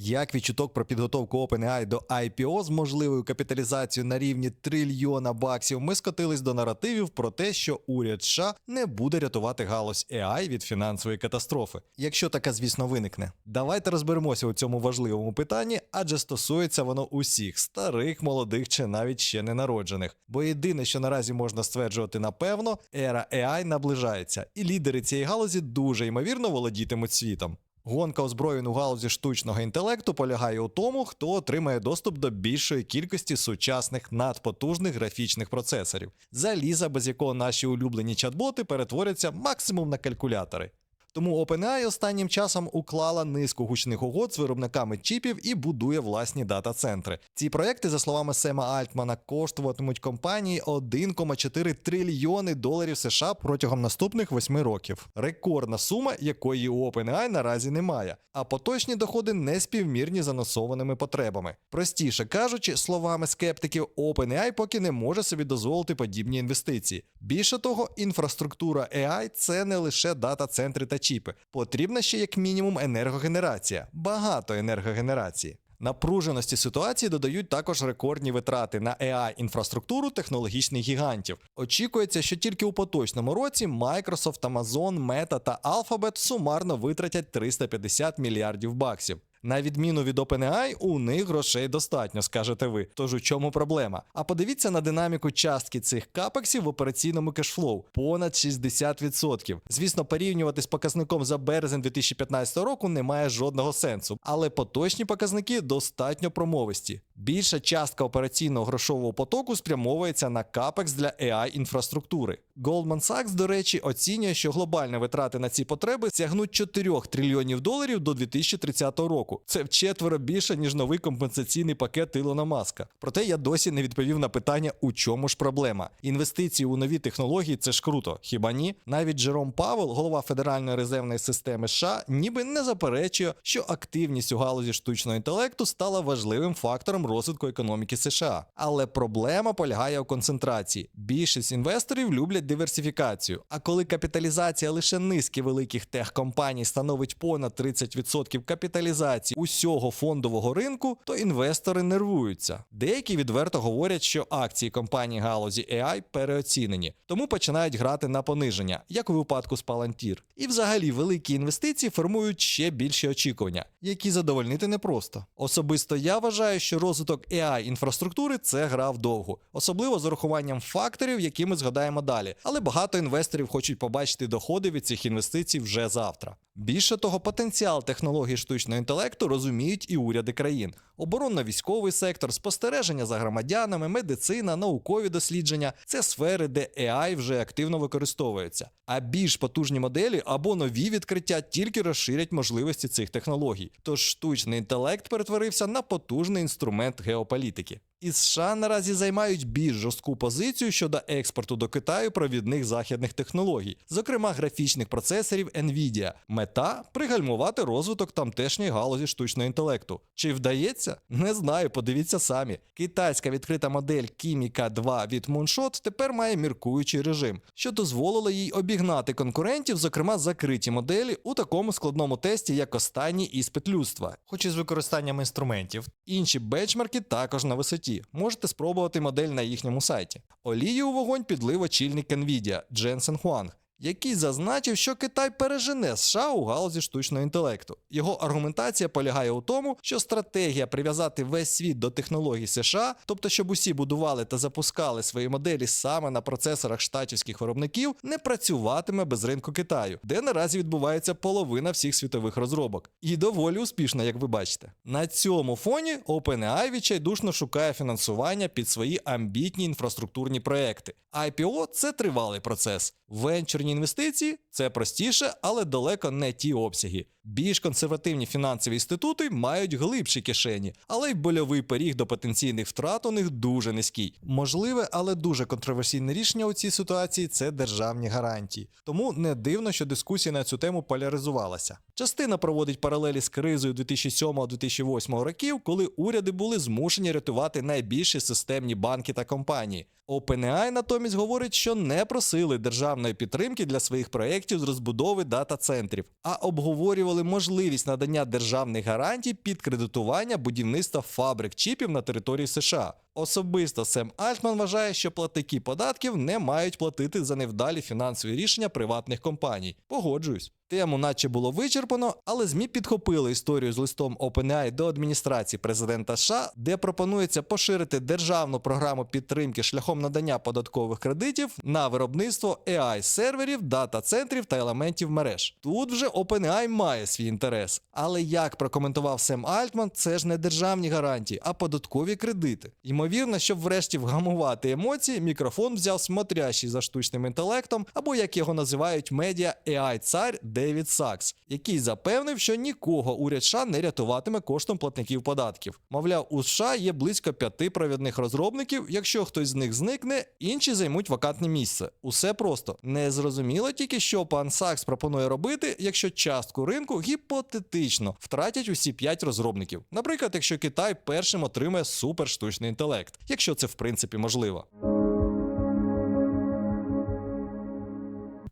Як відчуток про підготовку OpenAI до IPO з можливою капіталізацією на рівні трильйона баксів, ми скотились до наративів про те, що уряд США не буде рятувати галузь AI від фінансової катастрофи, якщо така, звісно, виникне. Давайте розберемося у цьому важливому питанні, адже стосується воно усіх старих, молодих чи навіть ще ненароджених. Бо єдине, що наразі можна стверджувати напевно, ера AI наближається, і лідери цієї галузі дуже ймовірно володітимуть світом. Гонка озброєн у галузі штучного інтелекту полягає у тому, хто отримає доступ до більшої кількості сучасних надпотужних графічних процесорів, заліза, без якого наші улюблені чат-боти перетворяться максимум на калькулятори. Тому OpenAI останнім часом уклала низку гучних угод з виробниками чіпів і будує власні дата-центри. Ці проекти, за словами Сема Альтмана, коштуватимуть компанії 1,4 трильйони доларів США протягом наступних 8 років. Рекордна сума, якої у OpenAI наразі немає. А поточні доходи не співмірні з анонсованими потребами. Простіше кажучи, словами скептиків, OpenAI поки не може собі дозволити подібні інвестиції. Більше того, інфраструктура AI це не лише дата-центри та чіпи. Потрібна ще як мінімум енергогенерація, багато енергогенерації. Напруженості ситуації додають також рекордні витрати на ai інфраструктуру технологічних гігантів. Очікується, що тільки у поточному році Microsoft, Amazon, Meta та Alphabet сумарно витратять 350 мільярдів баксів. На відміну від OpenAI, у них грошей достатньо, скажете ви. Тож у чому проблема? А подивіться на динаміку частки цих капексів в операційному кешфлоу понад 60%. Звісно, порівнювати з показником за березень 2015 року немає жодного сенсу, але поточні показники достатньо промовисті. Більша частка операційного грошового потоку спрямовується на капекс для ai інфраструктури. Goldman Sachs, до речі, оцінює, що глобальні витрати на ці потреби сягнуть 4 трильйонів доларів до 2030 року. Це вчетверо більше, ніж новий компенсаційний пакет Ілона Маска. Проте я досі не відповів на питання, у чому ж проблема. Інвестиції у нові технології це ж круто, хіба ні? Навіть Джером Павел, голова Федеральної резервної системи США, ніби не заперечує, що активність у галузі штучного інтелекту стала важливим фактором розвитку економіки США. Але проблема полягає у концентрації. Більшість інвесторів люблять диверсифікацію. А коли капіталізація лише низки великих техкомпаній становить понад 30% капіталізації усього фондового ринку, то інвестори нервуються. Деякі відверто говорять, що акції компаній галузі AI переоцінені, тому починають грати на пониження, як у випадку з Palantir. І взагалі великі інвестиції формують ще більші очікування, які задовольнити непросто. Особисто я вважаю, що розвиток AI інфраструктури це гра вдовгу, особливо з урахуванням факторів, які ми згадаємо далі. Але багато інвесторів хочуть побачити доходи від цих інвестицій вже завтра. Більше того, потенціал технологій штучного інтелекту розуміють і уряди країн: оборонно-військовий сектор, спостереження за громадянами, медицина, наукові дослідження це сфери, де AI вже активно використовується. А більш потужні моделі або нові відкриття тільки розширять можливості цих технологій. Тож штучний інтелект перетворився на потужний інструмент геополітики. І США наразі займають більш жорстку позицію щодо експорту до Китаю провідних західних технологій, зокрема графічних процесорів Nvidia. Мета пригальмувати розвиток тамтешньої галузі штучного інтелекту. Чи вдається? Не знаю, подивіться самі. Китайська відкрита модель Kimika 2 від Moonshot тепер має міркуючий режим, що дозволило їй обігнати конкурентів, зокрема закриті моделі у такому складному тесті, як останній іспит людства, хоч і з використанням інструментів. Інші бенчмарки також на висоті. Можете спробувати модель на їхньому сайті. Олію у вогонь підлив очільник Nvidia Дженсен Хуанг, який зазначив, що Китай пережене США у галузі штучного інтелекту. Його аргументація полягає у тому, що стратегія прив'язати весь світ до технологій США, тобто щоб усі будували та запускали свої моделі саме на процесорах штатівських виробників, не працюватиме без ринку Китаю, де наразі відбувається половина всіх світових розробок. І доволі успішно, як ви бачите. На цьому фоні OpenAI відчайдушно шукає фінансування під свої амбітні інфраструктурні проекти. IPO – це тривалий процес. Венчурні інвестиції це простіше, але далеко не ті обсяги. Більш консервативні фінансові інститути мають глибші кишені, але й больовий поріг до потенційних втрат у них дуже низький. Можливе, але дуже контроверсійне рішення у цій ситуації це державні гарантії. Тому не дивно, що дискусія на цю тему поляризувалася. Частина проводить паралелі з кризою 2007-2008 років, коли уряди були змушені рятувати найбільші системні банки та компанії. OpenAI натомість говорить, що не просили державної підтримки для своїх проєктів з розбудови дата-центрів, а обговорювали можливість надання державних гарантій під кредитування будівництва фабрик чіпів на території США. Особисто Сем Альтман вважає, що платники податків не мають платити за невдалі фінансові рішення приватних компаній. Погоджуюсь. Тему наче було вичерпано, але ЗМІ підхопили історію з листом OpenAI до адміністрації президента США, де пропонується поширити державну програму підтримки шляхом надання податкових кредитів на виробництво AI-серверів, дата-центрів та елементів мереж. Тут вже OpenAI має свій інтерес. Але як прокоментував Сем Альтман, це ж не державні гарантії, а податкові кредити. Ймовірно, щоб врешті вгамувати емоції, мікрофон взяв смотрящий за штучним інтелектом, або як його називають медіа AI цар Девід Сакс, який запевнив, що нікого уряд США не рятуватиме коштом платників податків. Мовляв, у США є близько п'яти провідних розробників. Якщо хтось з них зникне, інші займуть вакантне місце. Усе просто не зрозуміло тільки, що пан Сакс пропонує робити, якщо частку ринку гіпотетично втратять усі п'ять розробників. Наприклад, якщо Китай першим отримає суперштучний інтелект, якщо це в принципі можливо.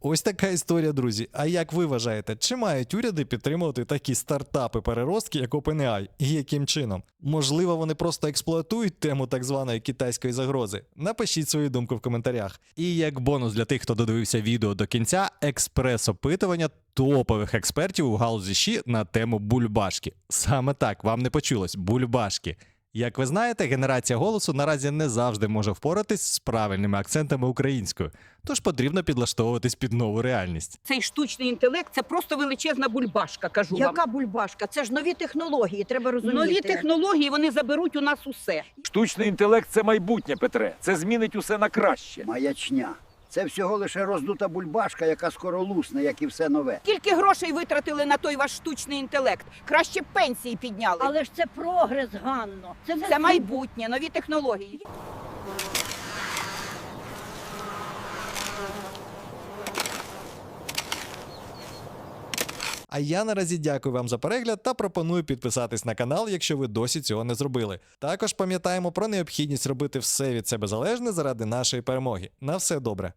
Ось така історія, друзі. А як ви вважаєте, чи мають уряди підтримувати такі стартапи переростки, як OpenAI, і яким чином? Можливо, вони просто експлуатують тему так званої китайської загрози? Напишіть свою думку в коментарях. І як бонус для тих, хто додивився відео до кінця, експрес-опитування топових експертів у галузі ЩІ на тему бульбашки. Саме так вам не почулось бульбашки. Як ви знаєте, генерація голосу наразі не завжди може впоратись з правильними акцентами українською, тож потрібно підлаштовуватись під нову реальність. Цей штучний інтелект це просто величезна бульбашка, кажу вам. Яка бульбашка? Це ж нові технології, треба розуміти. Нові технології вони заберуть у нас усе. Штучний інтелект це майбутнє, Петре. Це змінить усе на краще. Маячня. Це всього лише роздута бульбашка, яка скоро лусне, як і все нове. Скільки грошей витратили на той ваш штучний інтелект? Краще б пенсії підняли. Але ж це прогрес, Ганно. Це, Це майбутнє, нові технології. А я наразі дякую вам за перегляд та пропоную підписатись на канал, якщо ви досі цього не зробили. Також пам'ятаємо про необхідність робити все від себе залежне заради нашої перемоги. На все добре.